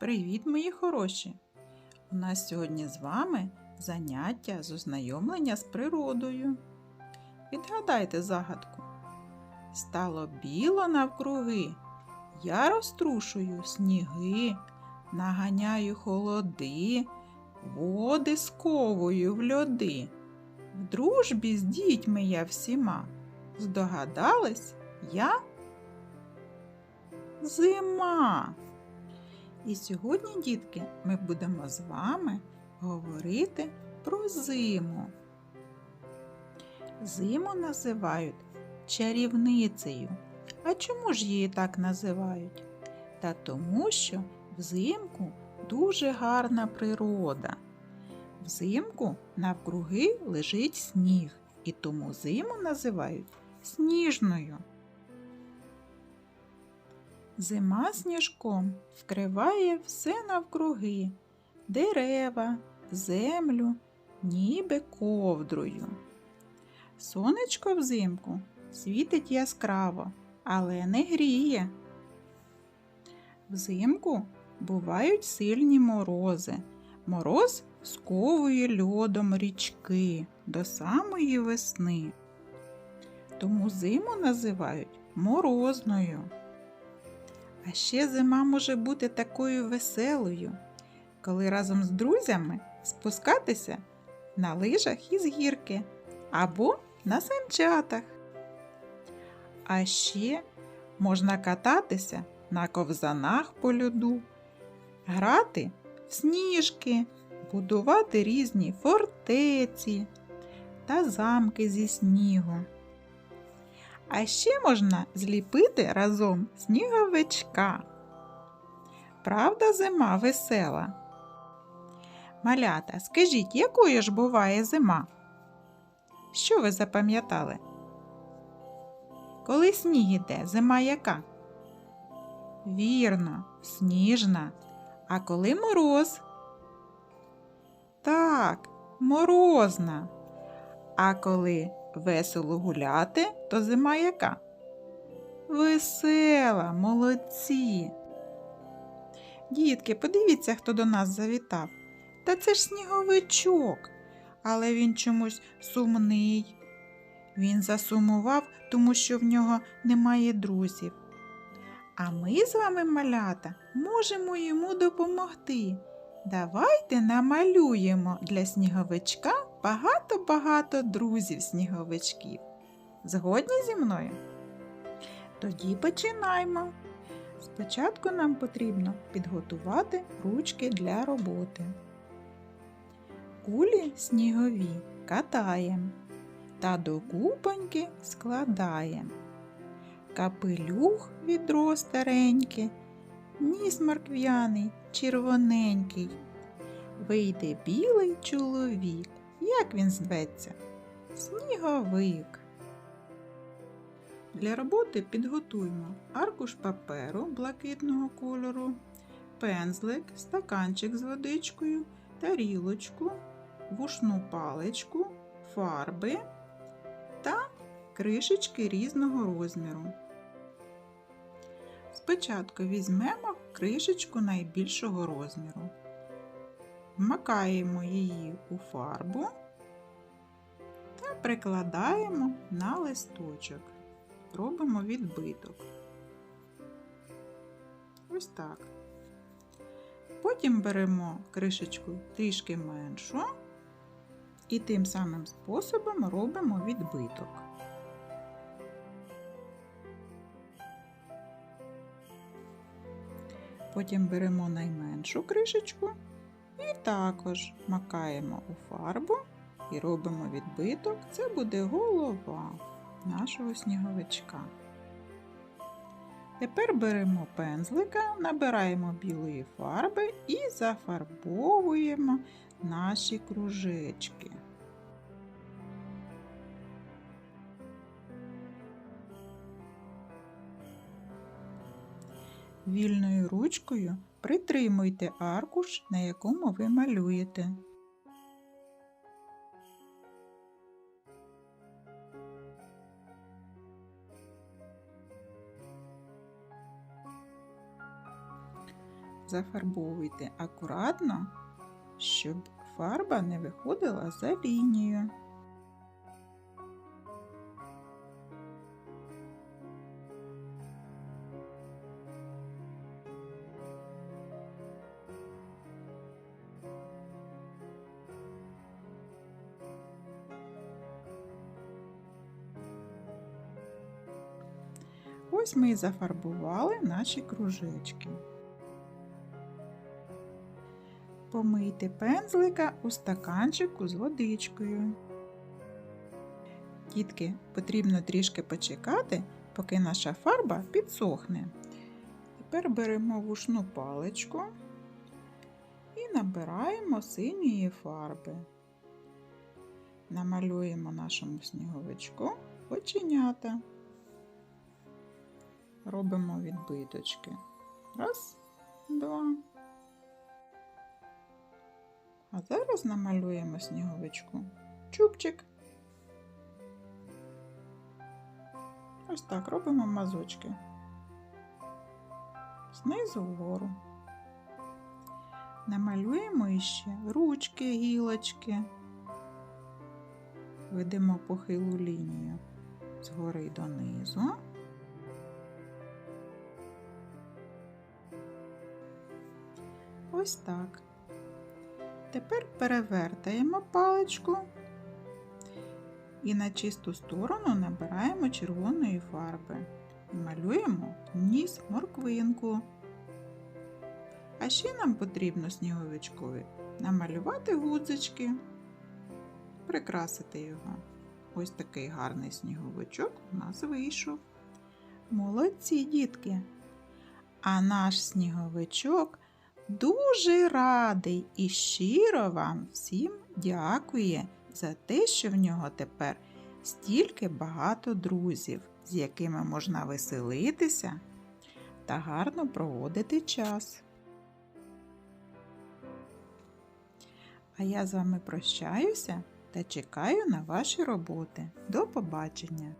Привіт, мої хороші! У нас сьогодні з вами заняття з ознайомлення з природою. Відгадайте загадку. Стало біло навкруги, я розтрушую сніги, наганяю холоди, води сковую в льоди. В дружбі з дітьми я всіма. Здогадались я? Зима. І сьогодні, дітки, ми будемо з вами говорити про зиму. Зиму називають чарівницею. А чому ж її так називають? Та тому, що взимку дуже гарна природа. Взимку навкруги лежить сніг, і тому зиму називають сніжною. Зима сніжком вкриває все навкруги, дерева, землю, ніби ковдрою. Сонечко взимку світить яскраво, але не гріє. Взимку бувають сильні морози. Мороз сковує льодом річки до самої весни. Тому зиму називають морозною. А ще зима може бути такою веселою, коли разом з друзями спускатися на лижах із гірки або на санчатах. А ще можна кататися на ковзанах по льоду, грати в сніжки, будувати різні фортеці та замки зі снігу. А ще можна зліпити разом сніговичка. Правда, зима весела? Малята, скажіть, якою ж буває зима? Що ви запам'ятали? Коли сніг іде, зима яка? Вірно, сніжна. А коли мороз? Так, морозна. А коли весело гуляти, то зима яка? Весела, молодці. Дітки, подивіться, хто до нас завітав. Та це ж сніговичок, але він чомусь сумний. Він засумував, тому що в нього немає друзів. А ми з вами, малята, можемо йому допомогти. Давайте намалюємо для сніговичка багато-багато друзів сніговичків. Згодні зі мною? Тоді починаймо. Спочатку нам потрібно підготувати ручки для роботи. Кулі снігові катаємо та до купоньки складаємо. Капелюх відро стареньке, ніс морквяний, червоненький. Вийде білий чоловік. Як він зветься? Сніговик. Для роботи підготуємо аркуш паперу блакитного кольору, пензлик, стаканчик з водичкою, тарілочку, вушну паличку, фарби та кришечки різного розміру. Спочатку візьмемо кришечку найбільшого розміру, вмикаємо її у фарбу та прикладаємо на листочок. Робимо відбиток. Ось так. Потім беремо кришечку трішки меншу і тим самим способом робимо відбиток. Потім беремо найменшу кришечку і також макаємо у фарбу і робимо відбиток. Це буде голова нашого сніговичка. Тепер беремо пензлика, набираємо білої фарби і зафарбовуємо наші кружечки. Вільною ручкою притримуйте аркуш, на якому ви малюєте. зафарбовуйте акуратно, щоб фарба не виходила за лінію. Ось ми і зафарбували наші кружечки. Помийте пензлика у стаканчику з водичкою. Дітки, потрібно трішки почекати, поки наша фарба підсохне. Тепер беремо вушну паличку і набираємо синьої фарби. Намалюємо нашому сніговичку оченята. Робимо відбиточки. Раз, два. А зараз намалюємо сніговичку. Чубчик. Ось так робимо мазочки. Знизу вгору. Намалюємо іще ручки, гілочки. Ведемо похилу лінію згори донизу. Ось так. Тепер перевертаємо паличку і на чисту сторону набираємо червоної фарби і малюємо ніс морквинку. А ще нам потрібно сніговичкові намалювати гудзички, прикрасити його. Ось такий гарний сніговичок у нас вийшов. Молодці дітки! А наш сніговичок дуже радий і щиро вам всім дякує за те, що в нього тепер стільки багато друзів, з якими можна веселитися та гарно проводити час. А я з вами прощаюся та чекаю на ваші роботи. До побачення!